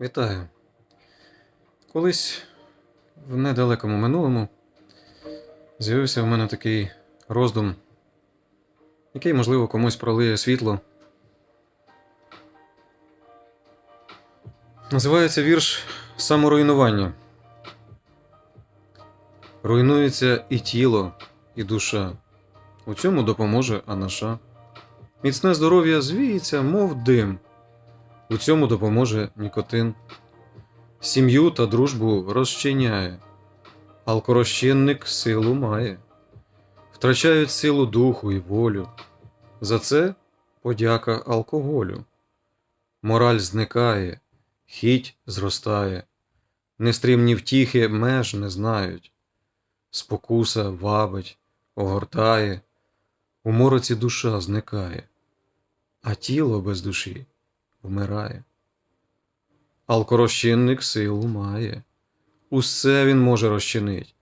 Вітаю. Колись в недалекому минулому з'явився в мене такий роздум, який, можливо, комусь пролиє світло. Називається вірш Саморуйнування. Руйнується і тіло, і душа. У цьому допоможе Анаша. Міцне здоров'я звіється, мов дим. У цьому допоможе нікотин. Сім'ю та дружбу розчиняє, алкорозчинник силу має, втрачають силу духу і волю. За це подяка алкоголю. Мораль зникає, хіть зростає, нестримні втіхи меж не знають, спокуса вабить, огортає, у мороці душа зникає, а тіло без душі вмирає. Алкорозчинник силу має, усе він може розчинить,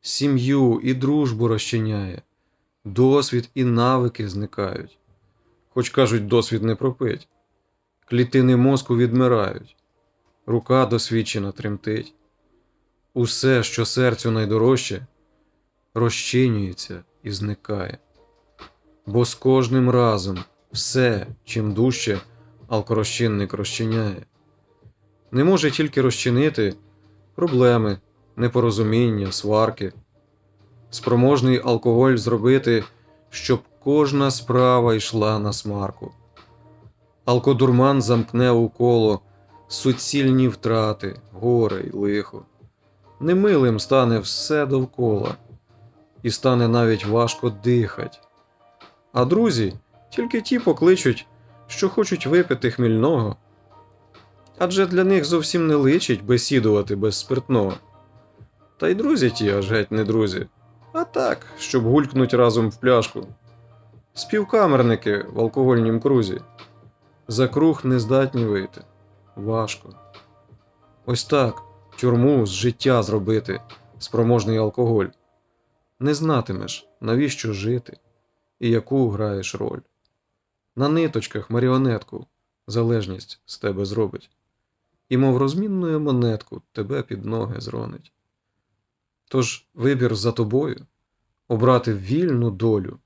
сім'ю і дружбу розчиняє, досвід і навики зникають. Хоч кажуть, досвід не пропить, клітини мозку відмирають, рука досвідчена тремтить. Усе, що серцю найдорожче, розчинюється і зникає. Бо з кожним разом все, чим дужче алкорозчинник розчиняє. Не може тільки розчинити проблеми, непорозуміння, сварки. Спроможний алкоголь зробити, щоб кожна справа йшла на смарку. Алкодурман замкне у коло суцільні втрати, горе й лихо. Немилим стане все довкола, і стане навіть важко дихать. А друзі тільки ті покличуть, що хочуть випити хмільного. Адже для них зовсім не личить бесідувати без спиртного. Та й друзі ті аж геть не друзі, а так, щоб гулькнуть разом в пляшку. Співкамерники в алкогольнім крузі. За круг не здатні вийти. Важко. Ось так тюрму з життя зробити спроможний алкоголь. Не знатимеш, навіщо жити і яку граєш роль. На ниточках маріонетку залежність з тебе зробить, і, мов розмінною монетку, тебе під ноги зронить. Тож вибір за тобою обрати вільну долю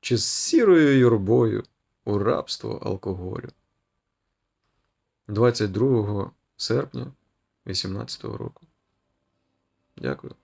чи з сірою юрбою у рабство алкоголю. 22 серпня 18 року. Дякую.